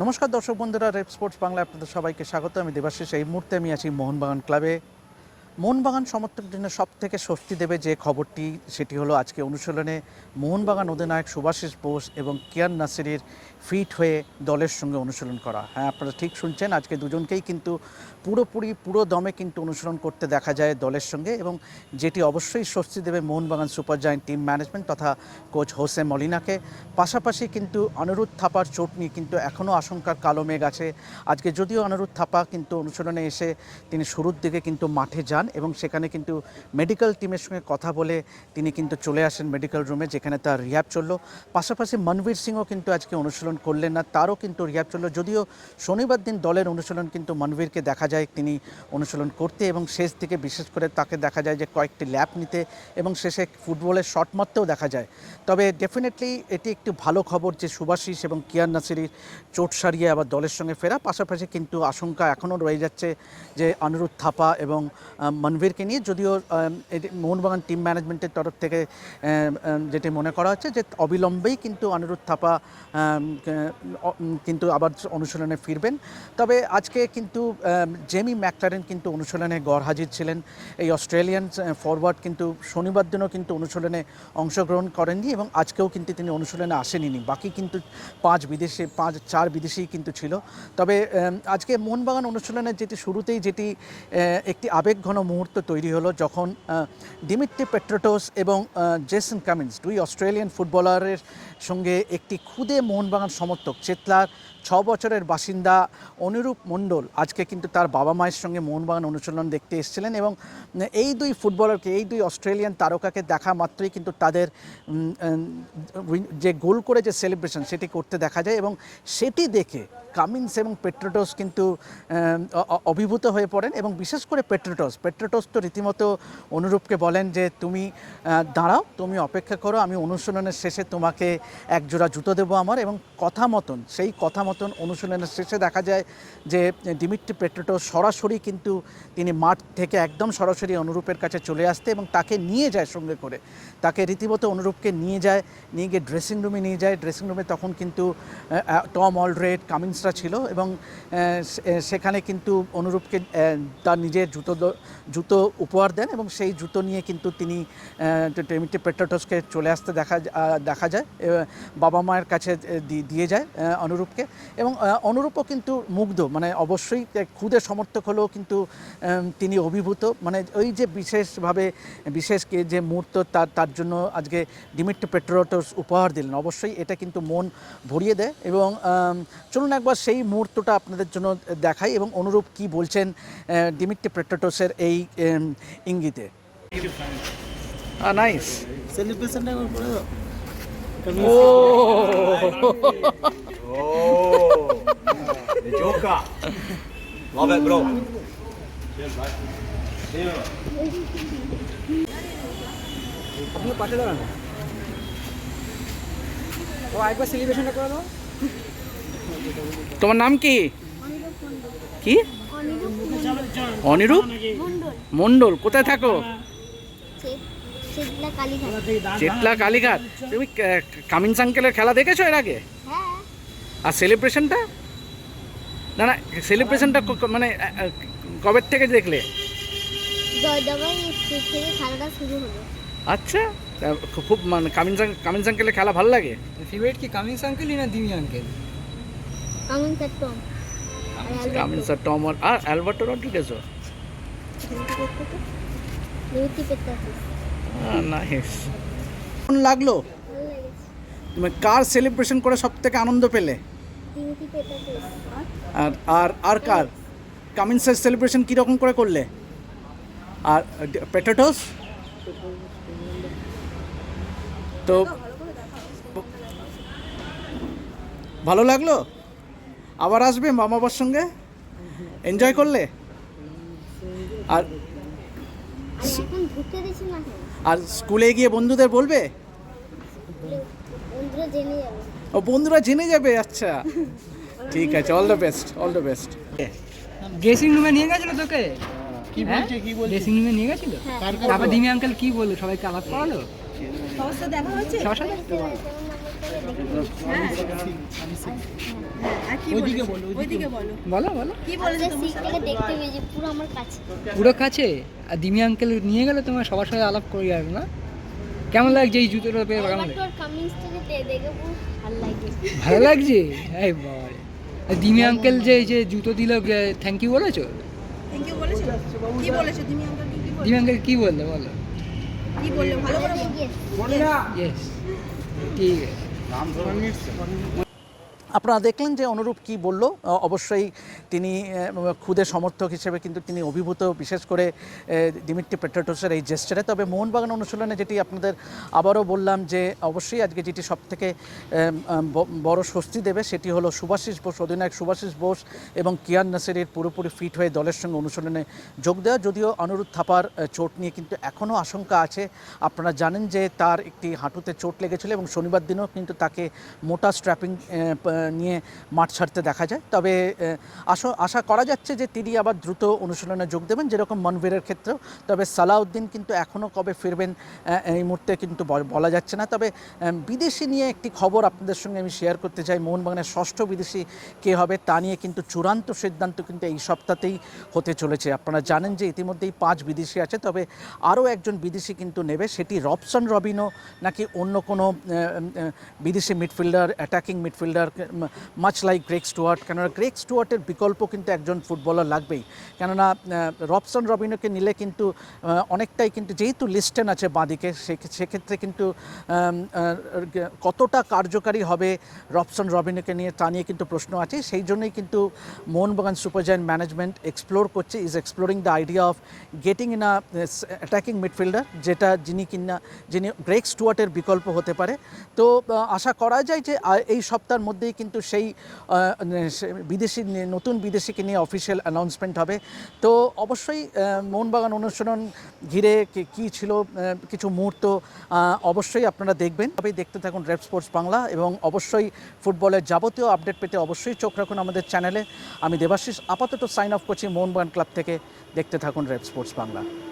নমস্কার দর্শক বন্ধুরা, রেপ স্পোর্টস বাংলা আপনাদের সবাইকে স্বাগত। আমি দেবাশিস। এই মুহূর্তে আমি আছি মোহনবাগান ক্লাবে। মোহনবাগান সমর্থক জন্য সব থেকে স্বস্তি দেবে যে খবরটি, সেটি হলো আজকে অনুশীলনে মোহনবাগান অধিনায়ক সুভাষিস বোস এবং কিয়ান নাসিরের ফিট হয়ে দলের সঙ্গে অনুশীলন করা। হ্যাঁ আপনারা ঠিক শুনছেন, আজকে দুজনকেই কিন্তু পুরোপুরি, পুরো দমে কিন্তু অনুশীলন করতে দেখা যায় দলের সঙ্গে এবং যেটি অবশ্যই স্বস্তি দেবে Mohun Bagan super giant team management তথা কোচ হোসে মলিনাকে। পাশাপাশি কিন্তু অনিরুদ্ধ থাপার চোট নিয়ে কিন্তু এখনও আশঙ্কার কালো মেঘ আছে। আজকে যদিও অনিরুদ্ধ থাপা কিন্তু অনুশীলনে এসে তিনি শুরুর দিকে কিন্তু মাঠে যান এবং সেখানে কিন্তু মেডিকেল টিমের সঙ্গে কথা বলে তিনি কিন্তু চলে আসেন মেডিকেল রুমে যেখানে তার রিহ্যাব চলল। পাশাপাশি মনবীর সিংও কিন্তু আজকে অনুশীলন করলেন না, তারও কিন্তু রিহ্যাব চলল। যদিও শনিবার দিন দলের অনুশীলন কিন্তু মনবীরকে দেখা যায় তিনি অনুশীলন করতে এবং শেষ দিকে বিশেষ করে তাকে দেখা যায় যে কয়েকটি ল্যাপ নিতে এবং শেষে ফুটবলের শট মারতেও দেখা যায়। তবে ডেফিনেটলি এটি একটি ভালো খবর যে সুভাশিস এবং কিয়ান নাসিরির চোট সারিয়ে আবার দলের সঙ্গে ফেরা। পাশাপাশি কিন্তু আশঙ্কা এখনও রয়ে যাচ্ছে যে অনিরুদ্ধ থাপা এবং আহ, মনবীরকে নিয়ে যদিও মোহনবাগান টিম ম্যানেজমেন্টের তরফ থেকে যেটি মনে করা হচ্ছে যে অবিলম্বেই কিন্তু অনিরুদ্ধ থাপা কিন্তু আবার অনুশীলনে ফিরবেন। তবে আজকে কিন্তু জেমি ম্যাকলারেন কিন্তু অনুশীলনে গড় হাজির ছিলেন। এই অস্ট্রেলিয়ান ফরওয়ার্ড কিন্তু শনিবার দিনও কিন্তু অনুশীলনে অংশগ্রহণ করেননি এবং আজকেও কিন্তু তিনি অনুশীলনে আসেনি বাকি কিন্তু পাঁচ বিদেশে পাঁচ চার বিদেশি কিন্তু ছিল। তবে আজকে মোহনবাগান অনুশীলনের যেটি শুরুতেই যেটি একটি আবেগঘন মুহূর্ত তৈরি হলো যখন ডিমিট্রি পেট্রোটোস এবং জেসন কামিন্স দুই অস্ট্রেলিয়ান ফুটবলারের সঙ্গে একটি খুদে মোহনবাগান সমর্থক চেতলার ছ বছরের বাসিন্দা অনুরূপ মণ্ডল আজকে কিন্তু তার বাবা মায়ের সঙ্গে মোহনবাগান অনুশীলন দেখতে এসেছিলেন এবং এই দুই ফুটবলারকে, এই দুই অস্ট্রেলিয়ান তারকাকে দেখা মাত্রই কিন্তু তাদের যে গোল করে যে সেলিব্রেশন সেটি করতে দেখা যায় এবং সেটি দেখে কামিন্স এবং পেট্রোটোস কিন্তু অভিভূত হয়ে পড়েন এবং বিশেষ করে পেট্রোটোস পেট্রোটোস তো রীতিমতো অনুরূপকে বলেন যে, তুমি দাঁড়াও, তুমি অপেক্ষা করো, আমি অনুশীলনের শেষে তোমাকে এক জোড়া জুতো দেবো আমার। এবং কথা মতন, সেই কথা মতন অনুশীলনের শেষে দেখা যায় যে ডিমিট্রি পেট্রোটোস সরাসরি কিন্তু তিনি মাঠ থেকে একদম সরাসরি অনুরূপের কাছে চলে আসতে এবং তাকে নিয়ে যায় সঙ্গে করে। তাকে রীতিমতো অনুরূপকে নিয়ে যায়, নিয়ে গিয়ে ড্রেসিং রুমে নিয়ে যায়। ড্রেসিং রুমে তখন কিন্তু টম অলরেড কামিন্সরা ছিল এবং সেখানে কিন্তু অনুরূপকে তার নিজের জুতো জুতো উপহার দেন এবং সেই জুতো নিয়ে কিন্তু তিনি টেমিটি পেট্রাটোসকে চলে আসতে দেখা দেখা যায় বাবা মায়ের কাছে দিয়ে যায় অনুরূপকে এবং অনুরূপও কিন্তু মুগ্ধ মানে অবশ্যই খুদে সমর্থক হলেও কিন্তু তিনি অভিভূত মানে ওই যে বিশেষভাবে, বিশেষ যে মুহূর্ত তার তার জন্য আজকে ডিমিট্রি পেট্রোটোস উপহার দিলেন, অবশ্যই এটা কিন্তু মন ভরিয়ে দেয় এবং চলুন একবার সেই মুহূর্তটা আপনাদের জন্য দেখাই এবং অনুরূপ কি বলছেন ডিমিট্রি পেট্রোটোসের এই ইঙ্গিতে। নাইস সেলিব্রেশনটা একবার ও! Joker. Love it, bro. আপনি পাশে দাঁড়ান ও একবার সেলিব্রেশনটা করে দাও। তোমার নাম কি? কি? অনিরূপ? মণ্ডল। কোথায় থাকো? চেতলা কালীঘাট। তুমি কা- কামিন্স আঙ্কেলের খেলা দেখেছ এর আগে? আর সেলিব্রেশনটা? না না, সেলিব্রেশনটা মানে কবে থেকে দেখলে? আচ্ছা খুব মানে কামিন আঙ্ক- কামিন্স খেলা ভালো লাগে? ফেভারিট কি কামিংস আঙ্কেলই না দিমি আঙ্কেল? আমি টম। কামিন্স আর টম আর অ্যালবার্টো রড্রিগেজও কেমন লাগল? তুমি কার সেলিব্রেশন করে সব থেকে আনন্দ পেলে? আর আর আর কার? কামিন্সের সেলিব্রেশন কীরকম করে করলে? আর পেটাটোস তো ভালো লাগল? আবার আসবে মা বাবার সঙ্গে? এনজয় করলে? আর আর স্কুলে গিয়ে বন্ধুদের বলবে? বন্ধুরা জেনে যাবে। ও বন্ধুরা জেনে যাবে আচ্ছা। ঠিক আছে all the best all the best dressing রুমে নিয়ে গেছিল তোকে? কি বলছে কি বলছে? ড্রেসিং রুমে নিয়ে গেছিল? তারপর দিমি আঙ্কেল কি বলল? সবাইকে আলাপ করালো? সবার সাথে দেখা হয়েছে সবার সাথে? আর বলো বলো। পুরো কাছে। আর দিমি আঙ্কেল নিয়ে গেলে তোমার সবার সাথে আলাপ করে যাবে না? কেমন লাগছে এই জুতোটা পেয়ে কেমন ভালো লাগছে। এই বাবা আর দিমি আঙ্কেল যে এই যে জুতো দিল থ্যাংক ইউ বলেছ? দিমি আঙ্কেল কি বললে বলো? কি বললে? ভালো করে আপনারা দেখলেন যে অনুরূপ কি বলল। অবশ্যই তিনি খুদে সমর্থক হিসেবে কিন্তু তিনি অভিভূত, বিশেষ করে দিমিত্রি পেট্রাটোসের এই জেস্টারে। তবে মোহনবাগান অনুশীলনে যেটি আপনাদের আবারও বললাম যে অবশ্যই আজকে যেটি সবথেকে বড় স্বস্তি দেবে সেটি হলো সুভাষিস বোস, অধিনায়ক সুভাষিস বোস এবং কিয়ান নাসিরের পুরোপুরি ফিট হয়ে দলের সঙ্গে অনুশীলনে যোগ দেওয়া। যদিও অনুরোধ থাপার চোট নিয়ে কিন্তু এখনও আশঙ্কা আছে। আপনারা জানেন যে তার একটি হাঁটুতে চোট লেগেছিল এবং শনিবার দিনও কিন্তু তাকে মোটা স্ট্র্যাপিং নিয়ে মাঠ ছাড়তে দেখা যায়। তবে আশা করা যাচ্ছে যে তিনি আবার দ্রুত অনুশীলনে যোগ দেবেন, যেরকম মনবীরের ক্ষেত্রেও। তবে সালাউদ্দিন কিন্তু এখনও কবে ফিরবেন এই মুহূর্তে কিন্তু বল- যাচ্ছে না। তবে বিদেশি নিয়ে একটি খবর আপনাদের সঙ্গে আমি শেয়ার করতে চাই। মোহনবাগানের ষষ্ঠ বিদেশি কে হবে তা নিয়ে কিন্তু চূড়ান্ত সিদ্ধান্ত কিন্তু এই সপ্তাহতেই হতে চলেছে। আপনারা জানেন যে ইতিমধ্যেই পাঁচ বিদেশি আছে, তবে আরও একজন বিদেশি কিন্তু নেবে, সেটি রবসন রবিনো নাকি অন্য কোনো বিদেশি midfielder attacking midfielder much like Greg Stewart কেননা গ্রেক স্টুয়ার্টের বিকল্প কিন্তু একজন ফুটবলার লাগবেই। কেননা রবসন রবিনোকে নিলে কিন্তু অনেকটাই কিন্তু যেহেতু লিস্টেন আছে বাঁদিকে সেক্ষেত্রে কিন্তু কতটা কার্যকারী হবে রবসন রবিনোকে নিয়ে তা নিয়ে কিন্তু প্রশ্ন আছে। সেই জন্যই কিন্তু Mohun Bagan super giant management explore করছে is exploring the idea of getting in a attacking midfielder যেটা যিনি কিনা, যিনি গ্রেক স্টুয়ার্টের বিকল্প হতে পারে। তো আশা করা যায় যে এই সপ্তাহের মধ্যেই কিন্তু সেই বিদেশি নতুন বিদেশিকে নিয়ে অফিসিয়াল অ্যানাউন্সমেন্ট হবে। তো অবশ্যই মোহনবাগান অনুসরণ ঘিরে কি- ছিল কিছু মুহূর্ত অবশ্যই আপনারা দেখবেন। তবেই দেখতে থাকুন রেড স্পোর্টস বাংলা এবং অবশ্যই ফুটবলের যাবতীয় আপডেট পেতে অবশ্যই চোখ রাখুন আমাদের চ্যানেলে। আমি দেবাশিস, আপাতত সাইন অফ করছি মোহনবাগান ক্লাব থেকে। দেখতে থাকুন রেড স্পোর্টস বাংলা।